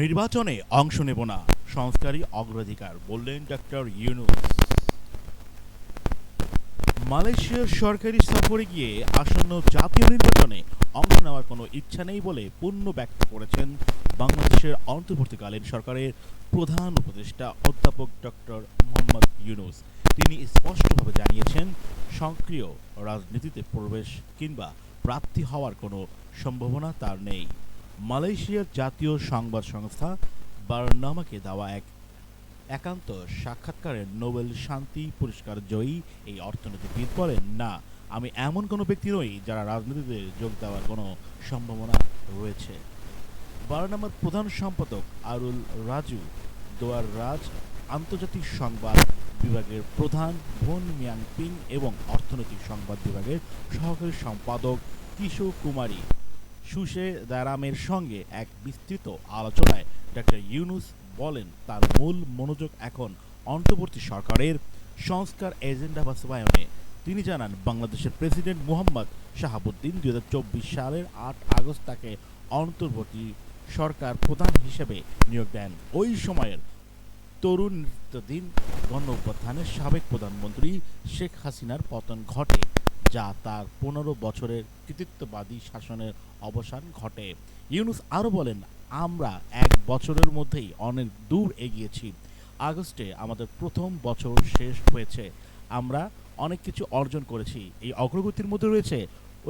নির্বাচনে অংশ নেব না সংস্কারই অগ্রাধিকার, বললেন ডক্টর ইউনুস। মালয়েশিয়ার সরকারি সফরে গিয়ে আসন্ন জাতীয় নির্বাচনে অংশ নেওয়ার কোনো ইচ্ছা নেই বলে পূর্ণ ব্যক্ত করেছেন বাংলাদেশের অন্তর্বর্তীকালীন সরকারের প্রধান উপদেষ্টা অধ্যাপক ডক্টর মোহাম্মদ ইউনুস। তিনি স্পষ্টভাবে জানিয়েছেন, সক্রিয় রাজনীতিতে প্রবেশ কিংবা প্রার্থী হওয়ার কোনো সম্ভাবনা তার নেই। মালয়েশিয়ার জাতীয় সংবাদ সংস্থা বার্নামাকে দেওয়া এক একান্ত সাক্ষাৎকারে নোবেল শান্তি পুরস্কার জয়ী এই অর্থনীতিবিদ বলেন, না, আমি এমন কোনো ব্যক্তি নই যারা রাজনীতিতে যোগ দেওয়ার কোনো সম্ভাবনা রয়েছে। বার্নামার প্রধান সম্পাদক আরুল রাজু দোয়ার রাজ আন্তর্জাতিক সংবাদ বিভাগের প্রধান, ভন মিয়াং পিং এবং অর্থনৈতিক সংবাদ বিভাগের সহকারী সম্পাদক কিশোর কুমারী সুশে দারামের সঙ্গে এক বিস্তৃত আলোচনায় ডক্টর ইউনুস বলেন, তার মূল মনোযোগ এখন অন্তর্বর্তী সরকারের সংস্কার এজেন্ডা বাস্তবায়নে। তিনি জানান, বাংলাদেশের প্রেসিডেন্ট মুহাম্মদ শাহাবুদ্দিন দু হাজার চব্বিশ সালের আট আগস্ট তাকে অন্তর্বর্তী সরকার প্রধান হিসেবে নিয়োগ দেন। ওই সময়ের তরুণ নেতৃত্বাধীন গণ অভ্যুত্থানের সাবেক প্রধানমন্ত্রী শেখ হাসিনার পতন ঘটে। যা তার পনেরো বছরের কৃতিত্ববাদী শাসনের অবসান ঘটে। ইউনুস আরও বলেন, আমরা এক বছরের মধ্যেই অনেক দূর এগিয়েছি। আগস্টে আমাদের প্রথম বছর শেষ হয়েছে। আমরা অনেক কিছু অর্জন করেছি। এই অগ্রগতির মধ্যে রয়েছে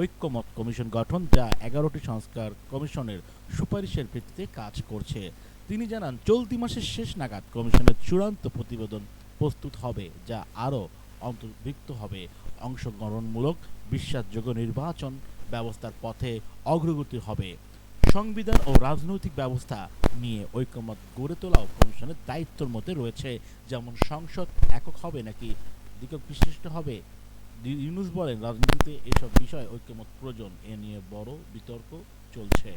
ঐক্যমত কমিশন গঠন, যা এগারোটি সংস্কার কমিশনের সুপারিশের ভিত্তিতে কাজ করছে। তিনি জানান, চলতি মাসের শেষ নাগাদ কমিশনের চূড়ান্ত প্রতিবেদন প্রস্তুত হবে, যা আরও অন্তর্ভুক্ত হবে। অংশগ্রহণমূলক, বিশ্বাসযোগ্য নির্বাচন ব্যবস্থার পথে অগ্রগতি হবে। সংবিধান ও রাজনৈতিক ব্যবস্থা নিয়ে ঐক্যমত গড়ে তোলাও কমিশনের দায়িত্বের মধ্যে রয়েছে। যেমন সংসদ একক হবে নাকি দ্বিকক বিশিষ্ট হবে? ইউনুস বলেন, রাজনীতিতে এসব বিষয় ঐক্যমত প্রয়োজন। এ নিয়ে বড় বিতর্ক চলছে।